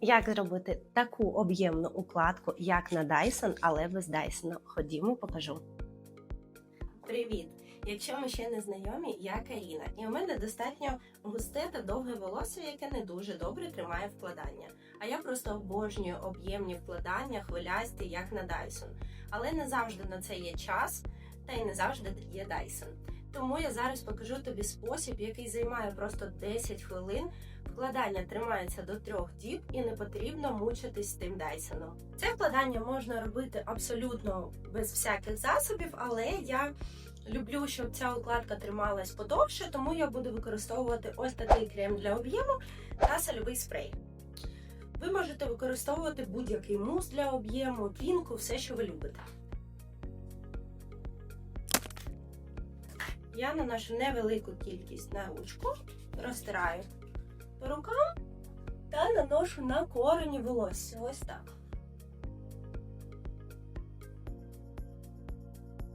Як зробити таку об'ємну укладку, як на Dyson, але без Dyson? Ходімо, покажу. Привіт! Якщо ми ще не знайомі, я Каріна, і у мене достатньо густе та довге волосся, яке не дуже добре тримає вкладання. А я просто обожнюю об'ємні вкладання, хвилясті, як на Dyson. Але не завжди на це є час, та й не завжди є Dyson. Тому я зараз покажу тобі спосіб, який займає просто 10 хвилин. Вкладання тримається до трьох діб і не потрібно мучитись з тим Дайсоном. Це вкладання можна робити абсолютно без всяких засобів, але я люблю, щоб ця укладка трималась подовше, тому я буду використовувати ось такий крем для об'єму та сольовий спрей. Ви можете використовувати будь-який мус для об'єму, пінку, все, що ви любите. Я наношу невелику кількість на ручку, розтираю по рукам та наношу на корені волосся. Ось так.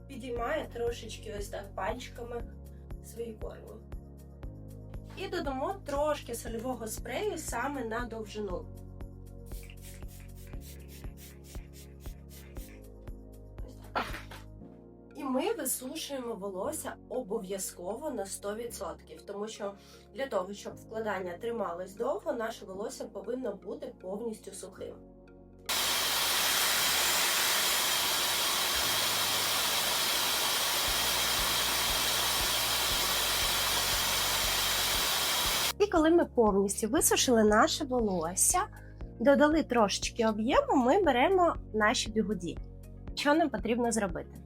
Підіймаю трошечки ось так пальчиками свої корені. І додамо трошки сольового спрею саме на довжину. Ми висушуємо волосся обов'язково на 100%, тому що для того, щоб вкладання трималось довго, наше волосся повинно бути повністю сухим. І коли ми повністю висушили наше волосся, додали трошечки об'єму, ми беремо наші бігуді. Що нам потрібно зробити?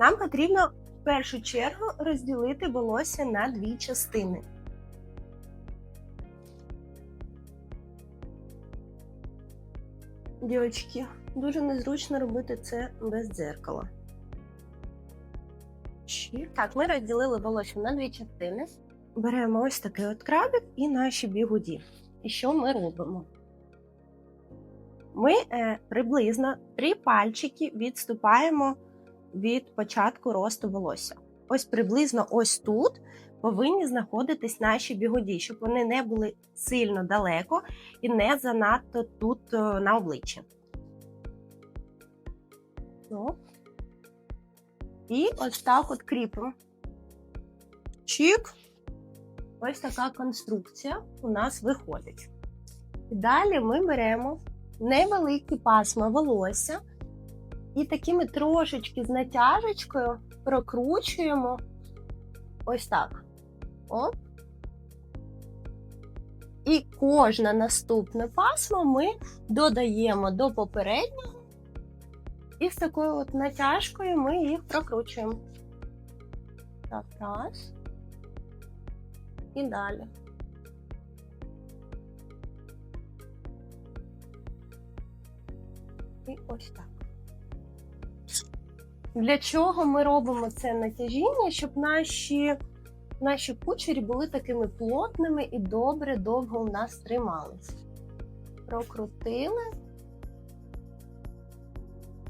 Нам потрібно в першу чергу розділити волосся на дві частини. Дівчатки, дуже незручно робити це без дзеркала. Так, ми розділили волосся на дві частини. Беремо ось такий от крабик і наші бігуді. І що ми робимо? Ми е, приблизно три пальчики відступаємо від початку росту волосся. Ось приблизно ось тут повинні знаходитись наші бігуді, щоб вони не були сильно далеко і не занадто тут е, на обличчі. Ну. І ось так от кріпимо. Чик. Ось така конструкція у нас виходить. Далі ми беремо невеликі пасма волосся і такими трошечки з натяжечкою прокручуємо ось так. Оп. І кожне наступне пасмо ми додаємо до попереднього, і з такою от натяжкою ми їх прокручуємо. Так, раз. І далі. І ось так. Для чого ми робимо це натяжіння? Щоб наші, наші кучері були такими плотними і добре довго у нас тримались. Прокрутили,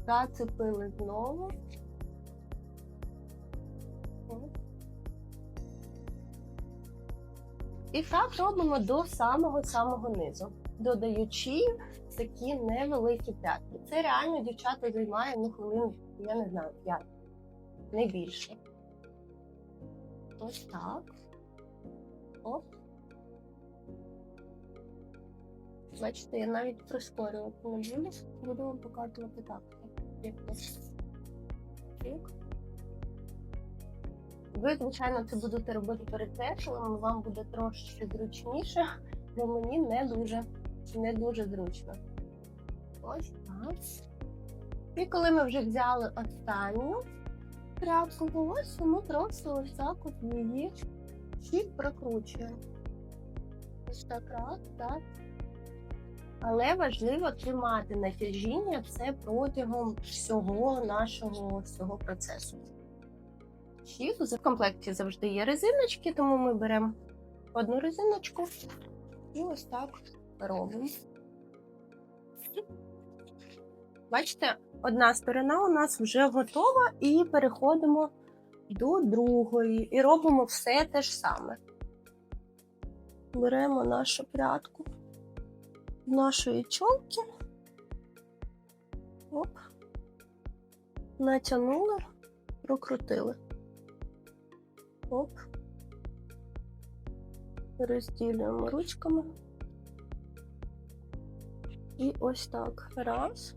зацепили знову. І так робимо до самого-самого низу, додаючи такі невеликі п'ятки. Це реально дівчата займає ну, хвилин, я не знаю, 5, не більше. Ось так. Оп. Бачите, я навіть прискорювати не буду. Буду вам показувати так. Ви, звичайно, це будете робити перед зеркалом, вам буде трошки зручніше, бо мені не дуже, не дуже зручно. Ось так. І коли ми вже взяли останню тряпку волосся, ми просто ось так от її чик прокручуємо. Ось так раз, так. Але важливо тримати натяжіння це протягом всього нашого всього процесу. Чик. В комплекті завжди є резиночки, тому ми беремо одну резиночку і ось так робимо. Бачите, одна сторона у нас вже готова, і переходимо до другої. І робимо все те ж саме. Беремо нашу прядку, нашої чолки. Оп. Натягнули, прокрутили. Оп. Розділюємо ручками. І ось так. Раз.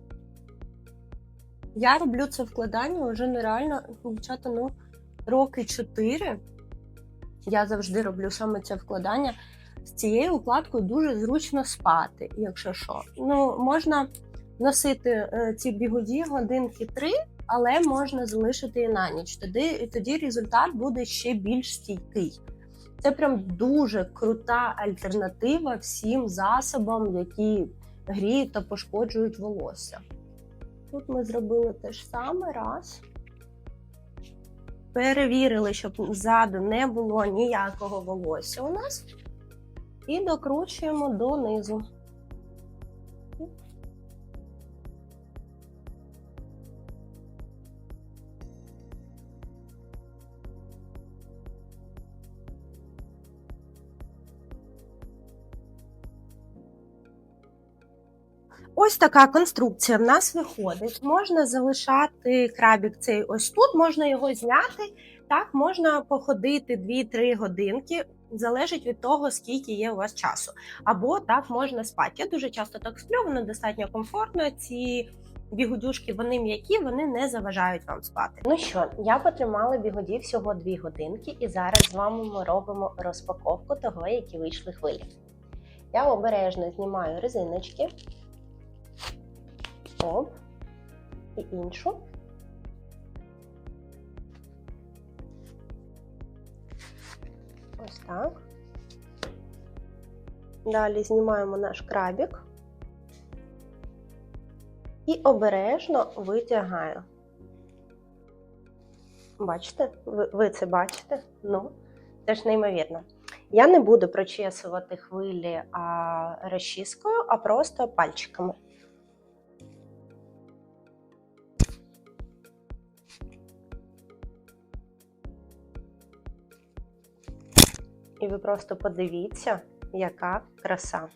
Я роблю це вкладання вже нереально, дівчата, ну, роки 4. Я завжди роблю саме це вкладання. З цією укладкою дуже зручно спати, якщо що. Ну, можна носити е, ці бігуді годинки 3, але можна залишити і на ніч. Тоді, тоді результат буде ще більш стійкий. Це прям дуже крута альтернатива всім засобам, які гріють та пошкоджують волосся. Тут ми зробили те ж саме раз. Перевірили, щоб ззаду не було ніякого волосся у нас. І докручуємо донизу. Ось така конструкція в нас виходить. Можна залишати крабік цей ось тут, можна його зняти. Так, можна походити 2-3 годинки, залежить від того, скільки є у вас часу. Або так можна спати. Я дуже часто так сплю, воно достатньо комфортно. Ці бігудюшки вони м'які, вони не заважають вам спати. Ну що, я потримала бігуді всього 2 годинки, і зараз з вами ми робимо розпаковку того, які вийшли хвилі. Я обережно знімаю резиночки. Оп. І іншу. Ось так. Далі знімаємо наш крабік і обережно витягаю. Бачите? Ви, ви це бачите? Ну, це ж неймовірно. Я не буду прочесувати хвилі а, розчіскою, а просто пальчиками. І ви просто подивіться, яка краса.